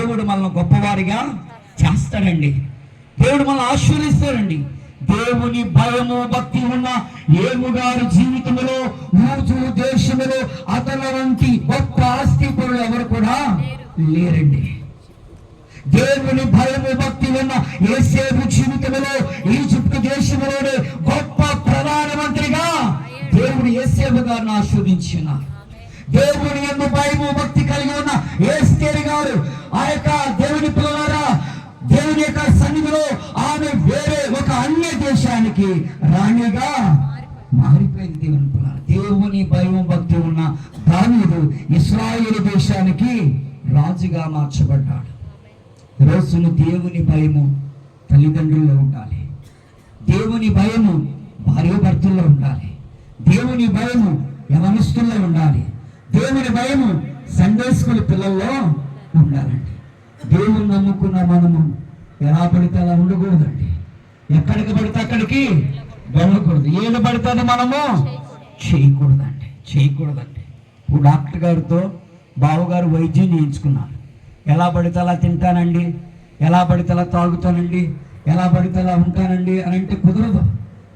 దేవుడు మనల్ని గొప్పవారిగా చేస్తాడండి. దేవుడు మనల్ని ఆశీర్వదిస్తాడండి. దేవుని భయము భక్తి ఉన్న ఏముగారి జీవితంలో ఊజు దేశములో అతని వంటి గొప్ప ఆస్తి పరులు ఎవరు కూడా లేరండి. దేవుని భయము భక్తి ఉన్న ఏసేపు జీవితంలో ఈజిప్ట్ దేశంలోనే గొప్ప ప్రధానమంత్రిగా దేవుడు ఏసేపు గారిని ఆస్వాదించినారు దేవుని ఎందు భయము భక్తి కలిగి ఉన్న గారు ఆ యొక్క దేవుని పిల్లలారా దేవుని యొక్క సన్నిధిలో ఆమె వేరే ఒక అన్య దేశానికి రాణిగా మారిపోయింది దేవుని పిల్లలారా. దేవుని భయం భక్తి ఉన్న దావీదు ఇస్రాయేల్ దేశానికి రాజుగా మార్చబడ్డాడు. రోజును దేవుని భయము తల్లిదండ్రుల్లో ఉండాలి. దేవుని భయము భార్య భర్తల్లో ఉండాలి. దేవుని భయము యవనస్తుల్లో ఉండాలి. దేవుని భయము సండే స్కూల్ పిల్లల్లో ఉండాలండి. దేవుని నమ్ముకున్న మనము ఎలా పడితే అలా ఉండకూడదండి. ఎక్కడికి పడితే అక్కడికి వెళ్ళకూడదు. ఏది పడితే మనము చేయకూడదండి. చేయకూడదండి. ఇప్పుడు డాక్టర్ గారితో బావగారు వైద్యం చేయించుకున్నారు. ఎలా పడితే అలా తింటానండి. ఎలా పడితే అలా తాగుతానండి. ఎలా పడితే అలా ఉంటానండి అని అంటే కుదరదు.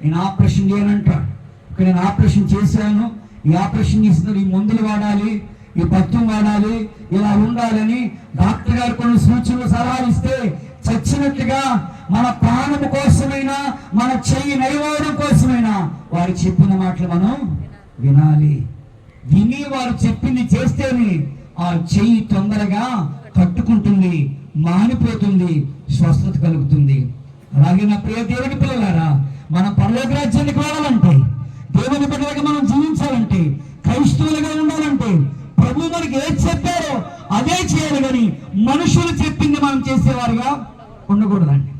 నేను ఆపరేషన్ చేయనంటాడు. ఇక్కడ నేను ఆపరేషన్ చేశాను. ఈ ఆపరేషన్ చేసిన ఈ మందులు వాడాలి. ఈ పత్యం వాడాలి ఇలా ఉండాలని డాక్టర్ గారు కొన్ని సూచనలు సలహాలు ఇస్తే చచ్చినట్టుగా మన ప్రాణము కోసమైనా మన చెయ్యి నైవాడం కోసమైనా వారు చెప్పిన మాటలు మనం వినాలి. విని వారు చెప్పింది చేస్తేనే ఆ చెయ్యి తొందరగా కట్టుకుంటుంది మానిపోతుంది స్వస్థత కలుగుతుంది. అలాగే నా ప్రియ దేవుని పిల్లలారా మన పర్లోక రాజ్యానికి వెళ్ళాలంటే దేవుని బిడ్డలుగా మనం జీవించాలంటే క్రైస్తవులుగా మనకి ఏది చెప్పారో అదే చేయాలి కానీ మనుషులు చెప్పింది మనం చేసేవారుగా ఉండకూడదండి.